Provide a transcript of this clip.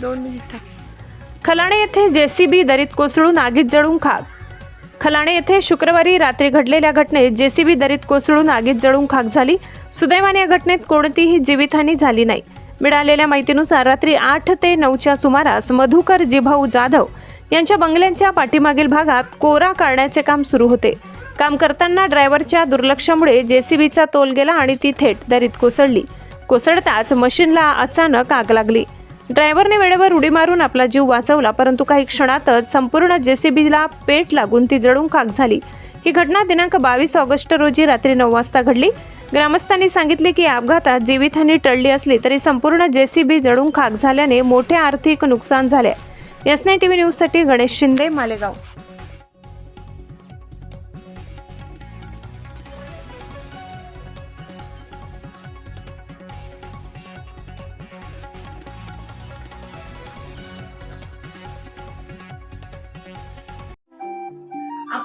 दोन मिनिटं खलाणे येथे जेसीबी दरीत कोसळून आगीत जळून खाक. खलाणे येथे शुक्रवारी रात्री घडलेल्या घटनेत जेसीबी दरीत कोसळून आगीत जळून खाक झाली. सुदैवाने या घटनेत कोणतीही जीवितहानी झाली नाही. मिळालेल्या माहितीनुसार रात्री आठ ते नऊच्या सुमारास मधुकर जिभाऊ जाधव यांच्या बंगल्यांच्या पाठीमागील भागात कोरा काढण्याचे काम सुरू होते. काम करताना ड्रायव्हरच्या दुर्लक्षामुळे जेसीबीचा तोल गेला आणि ती थेट दरीत कोसळली. कोसळताच मशीनला अचानक आग लागली. ड्रायव्हरने वेळेवर उडी मारून आपला जीव वाचवला परंतु काही क्षणातच संपूर्ण जेसीबीला पेट लागून ती जळून खाक झाली. ही घटना दिनांक बावीस ऑगस्ट रोजी रात्री नऊ वाजता घडली. ग्रामस्थांनी सांगितले की या अपघातात जीवितहानी टळली असली तरी संपूर्ण जेसीबी जळून खाक झाल्याने मोठे आर्थिक नुकसान झाले. एस टी टीव्ही न्यूजसाठी गणेश शिंदे मालेगाव.